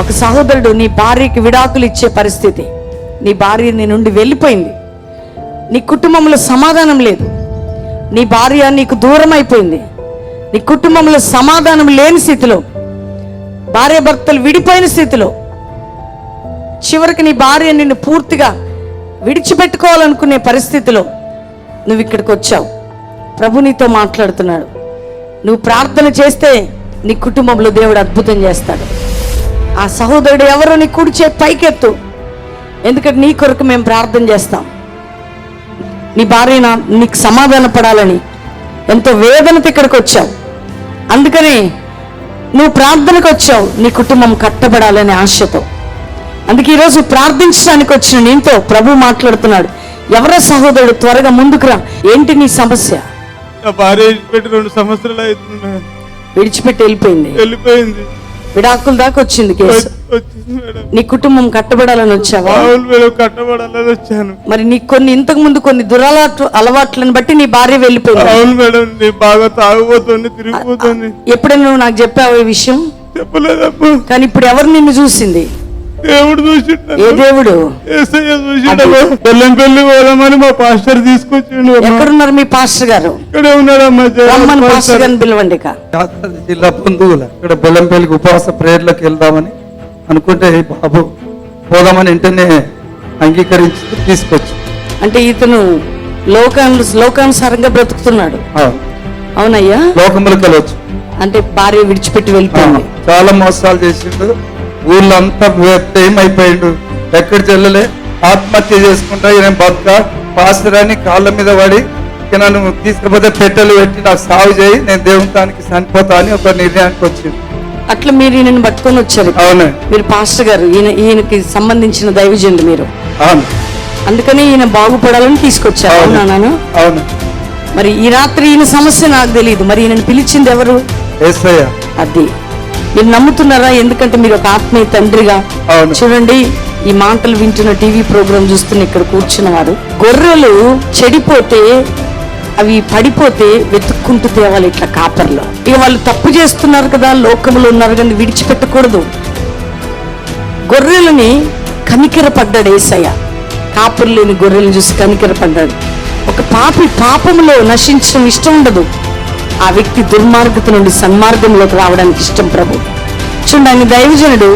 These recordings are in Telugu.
ఒక సహోదరుడు నీ భార్యకి విడాకులు ఇచ్చే పరిస్థితి. నీ భార్య నీ నుండి వెళ్ళిపోయింది. నీ కుటుంబంలో సమాధానం లేదు. నీ భార్య నీకు దూరం అయిపోయింది నీ కుటుంబంలో సమాధానం లేని స్థితిలో భార్య భర్తలు విడిపోయిన స్థితిలో చివరికి నీ భార్య నిన్ను పూర్తిగా విడిచిపెట్టుకోవాలనుకునే పరిస్థితిలో నువ్వు ఇక్కడికి వచ్చావు. ప్రభు నీతో మాట్లాడుతున్నాడు. నువ్వు ప్రార్థన చేస్తే నీ కుటుంబంలో దేవుడు అద్భుతం చేస్తాడు. ఆ సహోదరుడు ఎవరో నీ కుడి చేతి పైకెత్తు. ఎందుకంటే నీ కొరకు మేము ప్రార్థన చేస్తాం. నీ భార్య నీకు సమాధాన పడాలని ఎంతో వేదనతో ఇక్కడికి వచ్చావు. అందుకని నువ్వు ప్రార్థనకు వచ్చావు. నీ కుటుంబం కట్టబడాలనే ఆశతో. అందుకే ఈరోజు ప్రార్థించడానికి వచ్చిన నీతో ప్రభు మాట్లాడుతున్నాడు. ఎవరో సహోదరుడు త్వరగా ముందుకు రా. ఏంటి నీ సమస్య? భార్య రెండు సంవత్సరాలు అవుతుంది విడిచిపెట్టి వెళ్ళిపోయింది. వెళ్ళిపోయింది. విడాకుల దాకా వచ్చింది కేసు. నీ కుటుంబం కట్టబడాలని వచ్చావా? కట్టబడాలని వచ్చాను. మరి నీకు కొన్ని ఇంతకు ముందు కొన్ని దురలవాట్లు అలవాట్లను బట్టి నీ భార్య వెళ్ళిపోయింది. అవును మేడం నీ బాగా తాగుపోతుంది తిరిగిపోతుంది. ఎప్పుడైనా నువ్వు నాకు చెప్పావు ఈ విషయం? చెప్పలేదమ్మా కానీ ఇప్పుడు ఎవరు నిన్ను చూసింది? దేవుడు చూసిండు ఏ దేవుడు బెల్లం పెళ్ళి పోదామని మా పాస్టర్ తీసుకొచ్చిండు. ఎక్కడున్నారు మీ పాస్టర్ గారు? ఇక్కడే ఉన్నాడమ్మా రమ్మని జగన్ పాస్టర్ పాస్టర్. గారిని పిలవండి ఇక. యాదాద్రి జిల్లా పొందువుల ఇక్కడ బెల్లంపల్లికి ఉపవాస ప్రేయర్లకు వెళ్దామని అనుకుంటే బాబు పోదామని వెంటనే అంగీకరించి తీసుకొచ్చి. అంటే ఇతను లోకాను లోకానుసారంగా బ్రతుకుతున్నాడు. ఆ, అవునయ్యా? లోకములకు వెళ్ళొచ్చు అంటే భార్య విడిచిపెట్టి వెళ్ళిపోయింది చాలా మోసాలు చేసిండు. ఊళ్ళో అంతా ఏమైపోయిండు ఎక్కడికి వెళ్ళలే ఆత్మహత్య చేసుకుంటా ఈయన బతుక పాస్టర్ అని కాళ్ళ మీద పడి నన్ను తీసుకుపోతే పెట్టెలు పెట్టి నాకు సాగు చేయి నేను దేవుతానికి చనిపోతా అని ఒక నిర్ణయానికి వచ్చింది అట్లా మీరు ఈయనని పట్టుకొని వచ్చారు. అవును. మీరు పాస్టర్ గారు ఈయన ఈయనకి సంబంధించిన దైవజనుడు మీరు. అవును. అందుకని ఈయన బాగుపడాలని తీసుకొచ్చారు. అవును. అవునా మరి ఈ రాత్రి ఈయన సమస్య నాకు తెలియదు మరి ఈయనని పిలిచింది ఎవరు? అది. మీరు నమ్ముతున్నారా? ఎందుకంటే మీరు ఒక ఆత్మీయ తండ్రిగా. చూడండి ఈ మాటలు వింటున్న టీవీ ప్రోగ్రామ్ చూస్తున్న ఇక్కడ కూర్చున్న వారు గొర్రెలు చెడిపోతే అవి పడిపోతే వెతుక్కుంటూ తేవాలి ఇట్లా కాపర్లో. ఇక వాళ్ళు తప్పు చేస్తున్నారు కదా లోకములు ఉన్నారు కానీ విడిచిపెట్టకూడదు. గొర్రెలని కనికెర పడ్డాడు ఏసయ్య. కాపురు లేని గొర్రెలను చూసి కనికెర పడ్డాడు ఒక పాపి పాపములో నశించడం ఇష్టం ఉండదు. ఆ వ్యక్తి దుర్మార్గత నుండి సన్మార్గంలోకి రావడానికి ఇష్టం ప్రభు. చూడండి దైవజనుడు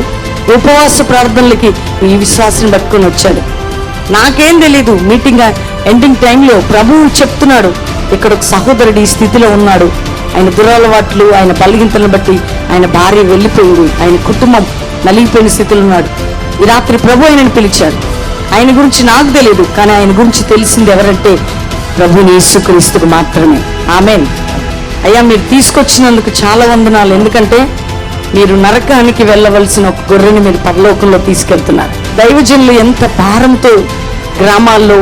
ఉపవాస ప్రార్థనలకి ఈ విశ్వాసం పట్టుకొని వచ్చాడు. నాకేం తెలీదు మీటింగ్ ఎండింగ్ టైంలో ప్రభువు చెప్తున్నాడు ఇక్కడ ఒక సహోదరుడు ఈ స్థితిలో ఉన్నాడు. ఆయన దురలవాట్లు ఆయన బలిగింతలను బట్టి ఆయన భార్య వెళ్ళిపోయింది ఆయన కుటుంబం నలిగిపోయిన స్థితిలో ఉన్నాడు. ఈ రాత్రి ప్రభు ఆయనను పిలిచాడు. ఆయన గురించి నాకు తెలియదు కానీ ఆయన గురించి తెలిసింది ఎవరంటే ప్రభుని యేసుక్రీస్తుకు మాత్రమే. ఆమెన్. అయ్యా మీరు తీసుకొచ్చినందుకు చాలా వందనాలు. ఎందుకంటే మీరు నరకానికి వెళ్ళవలసిన ఒక గొర్రెని మీరు పరలోకంలో తీసుకెళ్తున్నారు. దైవజనులు ఎంత భారంతో గ్రామాల్లో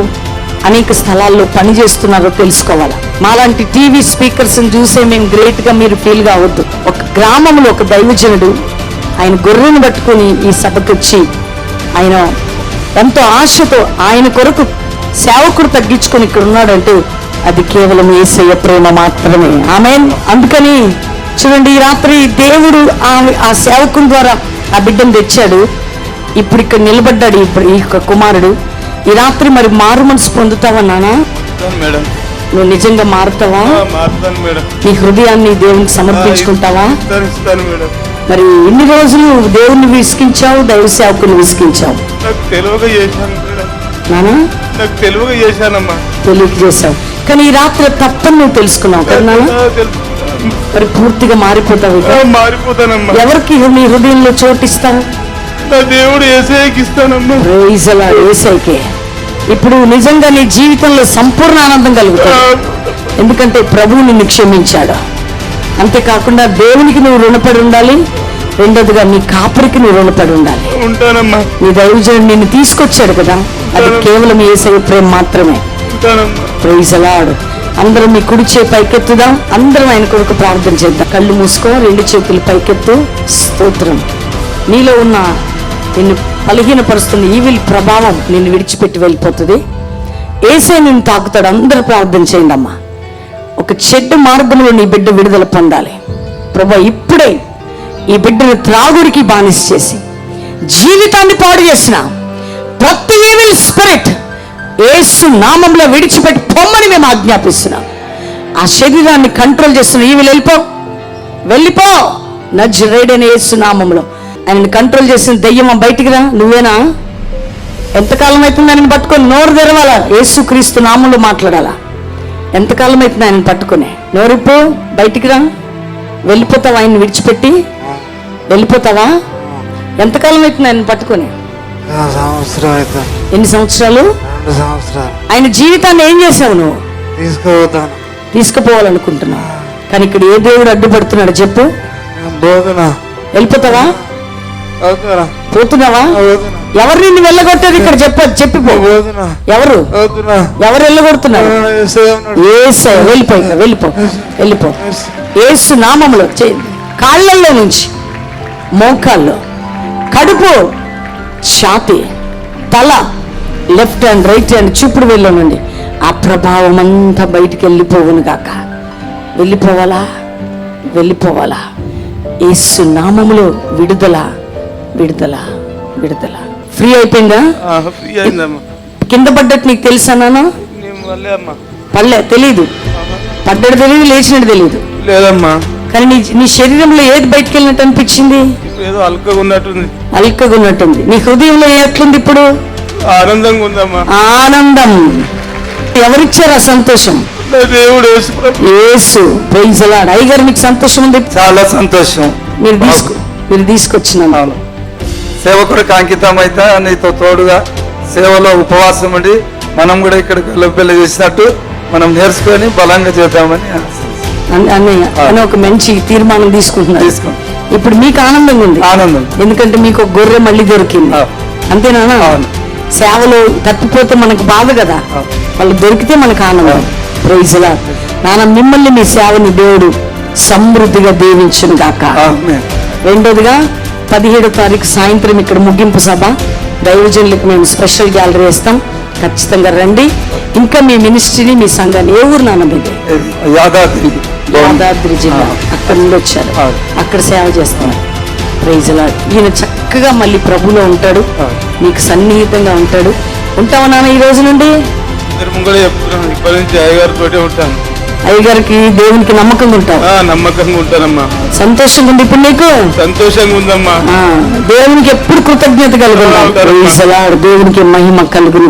అనేక స్థలాల్లో పనిచేస్తున్నారో తెలుసుకోవాలి. మాలాంటి టీవీ స్పీకర్స్ని చూసే మేము గ్రేట్గా మీరు ఫీల్ కావద్దు. ఒక గ్రామంలో ఒక దైవజనుడు ఆయన గొర్రెను పట్టుకొని ఈ సభకు వచ్చి ఆయన ఎంతో ఆశతో ఆయన కొరకు సేవకుడు తగ్గించుకొని ఇక్కడ ఉన్నాడంటే అది కేవలం ఏసయ్య ప్రేమ మాత్రమే. ఆమె అందుకని చూడండి ఈ రాత్రి దేవుడు ఆ ఆ సేవకుని ద్వారా ఆ బిడ్డను తెచ్చాడు. ఇప్పుడు ఇక్కడ నిలబడ్డాడు ఇప్పుడు ఈ యొక్క కుమారుడు. ఈ రాత్రి మరి మారు మనసు పొందుతావా నానా? మేడం. నువ్వు నిజంగా మారుతావా? నీ హృదయాన్ని దేవునికి సమర్పించుకుంటావా? మరి ఇన్ని రోజులు దేవుణ్ణి విసిగించావు దైవ సేవకుని విసిగించావు? మేడం. నానా? నాకు తెలివగా చేశానమ్మా. తెలియక చేశావు. కానీ ఈ రాత్రి తప్పని నువ్వు తెలుసుకున్నావు కదా. మరి పూర్తిగా మారిపోతావు మారిపోతానమ్మా. ఎవరికి నీ హృదయంలో చోటిస్తావు నా దేవుడు ఏసఐకి ఇస్తానమ్మా. ఏసైకే ఇప్పుడు నిజంగా నీ జీవితంలో సంపూర్ణ ఆనందం ఆ, కలుగుతుంది ఎందుకంటే ప్రభువు నిన్ను క్షమించాడు. అంతేకాకుండా దేవునికి నువ్వు రుణపడి ఉండాలి. రెండోదిగా నీ కాపరికి నువ్వు రుణపడి ఉండాలి. ఉంటానమ్మా. నీ దైవజనుడు నిన్ను తీసుకొచ్చాడు కదా అది కేవలం ఏసై ప్రేమ మాత్రమే. ప్రైజలాడు అందరం మీ కుడి చేయి పైకెత్తుదాం అందరం ఆయన కొరకు ప్రార్థన చేద్దాం. కళ్ళు మూసుకో రెండు చేతులు పైకెత్తు స్తోత్రం. నీలో ఉన్న నిన్ను బలహీనపరుస్తున్న ఈవిల్ ప్రభావం నిన్ను విడిచిపెట్టి వెళ్ళిపోతుంది. ఏసే నిన్ను తాకుతాడు అందరూ ప్రార్థన చేయండి అమ్మా. ఒక చెడ్డ మార్గంలో నీ బిడ్డ విడుదల పొందాలి. ప్రభా ఇప్పుడే ఈ బిడ్డను త్రాగుడికి బానిస చేసి జీవితాన్ని పాడు చేసిన ప్రతి ఈవిల్ స్పిరిట్ ఏసు నామంలో విడిచిపెట్టి పొమ్మని మేము ఆజ్ఞాపిస్తున్నాం. ఆ శరీరాన్ని కంట్రోల్ చేస్తున్న ఈవిల్ వెళ్ళిపో. వెళ్ళిపో. నజ్రేడని యేసు నామంలో. ఆయన కంట్రోల్ చేసిన దెయ్యమా బయటికి రా. నువ్వేనా? ఎంతకాలం అవుతుంది ఆయన పట్టుకొని? నోరు తెరవాలా? యేసుక్రీస్తు నామంలో మాట్లాడాలా? ఎంతకాలం అవుతుంది ఆయన పట్టుకొని? నోరిపో బయటికి రా. వెళ్ళిపోతావు ఆయన విడిచిపెట్టి. వెళ్ళిపోతావా? ఎంతకాలం అవుతుంది ఆయన పట్టుకొని? సంవత్సరం ఎన్ని సంవత్సరాలు? రెండు సంవత్సరాలు. ఆయన జీవితాన్ని ఏం చేసావు నువ్వు? తీసుకుపోతాను. తీసుకుపోవాలనుకుంటున్నావు కానీ ఇక్కడ ఏ దేవుడు అడ్డుపడుతున్నాడు చెప్పు. పోతున్నా. వెళ్ళిపోతావా? పోతున్నావా? ఎవరు నిన్ను వెళ్ళగొట్టేది ఇక్కడ చెప్ప పోతున్నా. ఎవరు? ఎవరు వెళ్ళగొడుతున్నారు? ఏసే వెళ్ళిపో వెళ్ళిపో. ఏసు నామములో చే- కాళ్ళల్లో నుంచి. మోకాళ్ళు కడుపు ఛాతి తల లెఫ్ట్ హ్యాండ్ రైట్ హ్యాండ్ చూపుడు వెళ్ళ నుండి. ఆ ప్రభావం అంతా బయటికి వెళ్ళిపోవును గాక. వెళ్ళిపోవాలా? వెళ్ళిపోవాలా? ఏసు నామములో విడుదల విడుదల విడుదల. ఫ్రీ అయిపోయిందా? కింద పడ్డట్టు నీకు తెలుసా నాన్న? పడలే తెలీదు. పడ్డడు తెలియదు లేచినట్టు తెలియదు లేదమ్మా. కానీ నీ నీ శరీరంలో ఏది బయటికి వెళ్ళినట్టు అనిపించింది? ఏదో అల్కగా ఉన్నట్టుంది. అల్కగా ఉన్నట్టుంది. నీ హృదయంలో ఎట్లుంది ఇప్పుడు? ఆనందంగా ఉందమ్మా. ఆనందం. ఎవరిచ్చారు ఆ సంతోషం? దేవుడు యేసు ప్రైజలాడ్ అయ్యగారు మీకు సంతోషం ఉంది? చాలా సంతోషం. మీరు తీసుకు మీరు తీసుకొచ్చినాను అవును. సేవకుడికి అంకితం అయితే నీతో తోడుగా సేవలో ఉపవాసం ఉండి మనం కూడా ఇక్కడ గొల్లపిల్ల చేసినట్టు మనం నేర్చుకొని బలంగా చేద్దామని అన్నయ్య అని ఒక మంచి తీర్మానం తీసుకుంటున్నారు. ఇప్పుడు మీకు ఆనందంగా ఉంది. ఆనందం. ఎందుకంటే మీకు ఒక గొర్రె మళ్ళీ దొరికింది. అంతేనా. సేవలో తప్పిపోతే మనకు బాధ కదా. వాళ్ళు దొరికితే మనకు ఆనందం. ప్రైజ్లా నాన్న మిమ్మల్ని మీ సేవని దేవుడు సమృద్ధిగా దీవించును గాక. ఆమేన్. రెండోదిగా పదిహేడో తారీఖు సాయంత్రం ఇక్కడ ముగింపు సభ. దైవజనులకు మేము స్పెషల్ గ్యాలరీ వేస్తాం. ఖచ్చితంగా రండి. ఇంకా మీ మినిస్ట్రీని మీ సంఘాన్ని ఏ ఊరు నాన్న మీది? యాదాద్రి. యాదాద్రి జిల్లా. అక్కడ నుండి వచ్చారు. అక్కడ సేవ చేస్తున్నారు. ప్రైజ్లా ఈయన చక్కగా మళ్ళీ ప్రభులో ఉంటాడు. నీకు సన్నిహితంగా ఉంటాడు. ఉంటావా నాన్న ఈ రోజు నుండి? ఉంటాను. అయ్యగారికి దేవునికి నమ్మకంగా ఉంటావు. ఆ, నమ్మకంగా ఉంటానమ్మా. సంతోషంగా ఉంది ఇప్పుడు నీకు? సంతోషంగా ఉందమ్మా. ఆ, దేవునికి ఎప్పుడు కృతజ్ఞత ఉంటారమ్మా. దేవునికి మహిమ కలుగును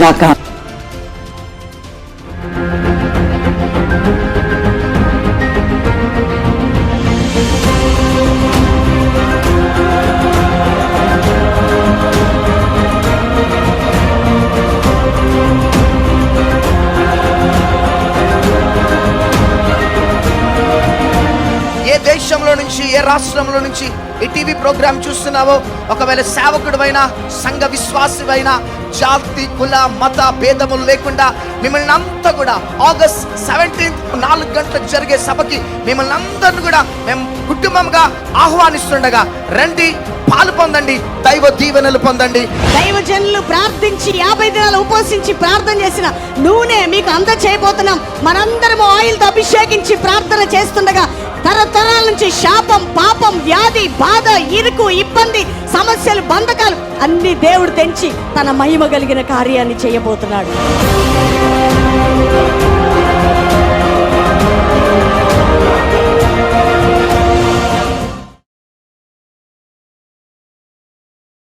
నుంచి ఏ రాష్ట్రంలో నుంచి ఈ టీవీ ప్రోగ్రాం చూస్తున్నావో ఒకవేళ సేవకుడువైనా సంఘ విశ్వాసివైనా జాతి కుల మత భేదములు లేకుండా మిమ్మల్ని అంతా కూడా ఆగస్ట్ సెవెంటీన్త్ నాలుగు గంటలకు జరిగే సభకి మిమ్మల్ని అందరిని కూడా మేము కుటుంబంగా ఆహ్వానిస్తుండగా రండి పాలు పొందండి దైవ దీవెనలు పొందండి. దైవ జనులు ప్రార్థించి యాభై దినాలు ఉపవసించి ప్రార్థన చేసిన నూనె మీకు అంద చేయబోతున్నాం మనందరము ఆయిల్తో అభిషేకించి ప్రార్థన చేస్తుండగా తరతరాల నుంచి శాపం పాపం వ్యాధి బాధ ఇరుకు ఇబ్బంది సమస్యలు బంధకాలు అన్ని దేవుడు తెంచి తన మహిమ కలిగిన కార్యాన్ని చేయబోతున్నాడు.